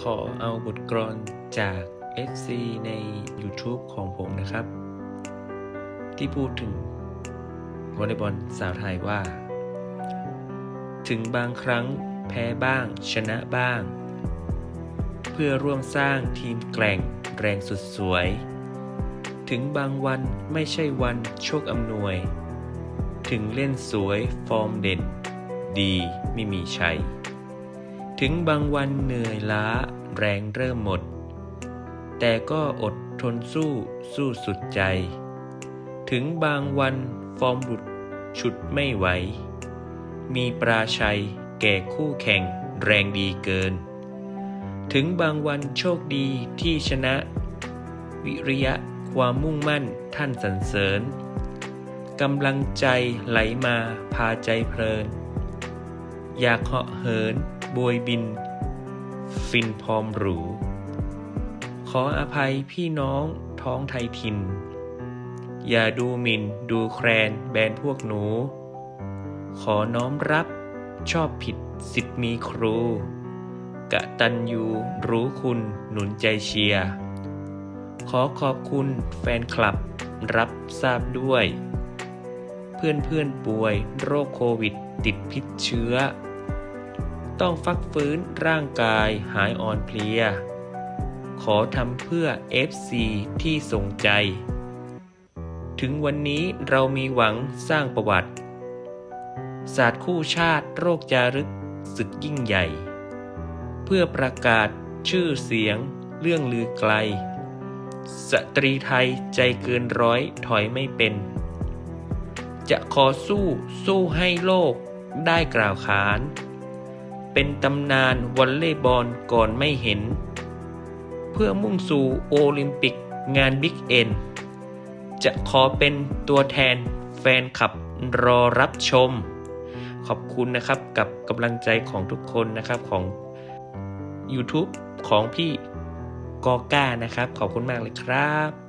ขอเอาบทกลอนจาก FC ใน YouTube ของผมนะครับ ที่พูดถึงวอลเลย์บอลสาวไทยว่า ถึงบางครั้งแพ้บ้างชนะบ้าง เพื่อร่วมสร้างทีมแกร่งแรงสุดสวย ถึงบางวันไม่ใช่วันโชคอำนวย ถึงเล่นสวยฟอร์มเด่น ดีไม่มีชัย ถึงบางวันเหนื่อยล้าแรงเริ่มหมด แต่ก็อดทนสู้สู้สุดใจ ถึงบางวันฟอร์มหลุดชุดไม่ไหว มีปราชัยแก่คู่แข่งแรงดีเกิน ถึงบางวันโชคดีที่ชนะ วิริยะความมุ่งมั่นท่านสรรเสริญกำลังใจไหลมาพาใจเพลิน อยากเหาะเหินโบยบิน ฟินพร้อมหรู ขออภัยพี่น้องท้องไทยทิน อย่าดูหมินดูแคลนแบนพวกหนู ขอน้อมรับชอบผิดสิทธิ์มีครู กะตันยูรู้คุณหนุนใจเชียร์ ขอขอบคุณแฟนคลับรับทราบด้วย พื่อนเพื่อนๆป่วย โรคโควิด ติดพิษเชื้อ ต้องฟักฟื้นร่างกายหายอ่อนเพลีย ขอทำเพื่อ FC ที่ส่งใจ ถึงวันนี้เรามีหวังสร้างประวัติ ศาสตร์คู่ชาติโรคจารึกศึกยิ่งใหญ่ เพื่อประกาศชื่อเสียงเรื่องลือไกล สตรีไทยใจเกินร้อยถอยไม่เป็น จะขอสู้สู้ให้โลกได้กล่าวขาน เป็นตำนานวอลเลย์บอลก่อนไม่เห็น เพื่อมุ่งสู่โอลิมปิกงานบิ๊กเอ็น จะขอเป็นตัวแทนแฟนคลับรอรับชม ขอบคุณนะครับกับกำลังใจของทุกคนนะครับของ YouTube ของพี่กอก้านะครับ ขอบคุณมากเลยครับ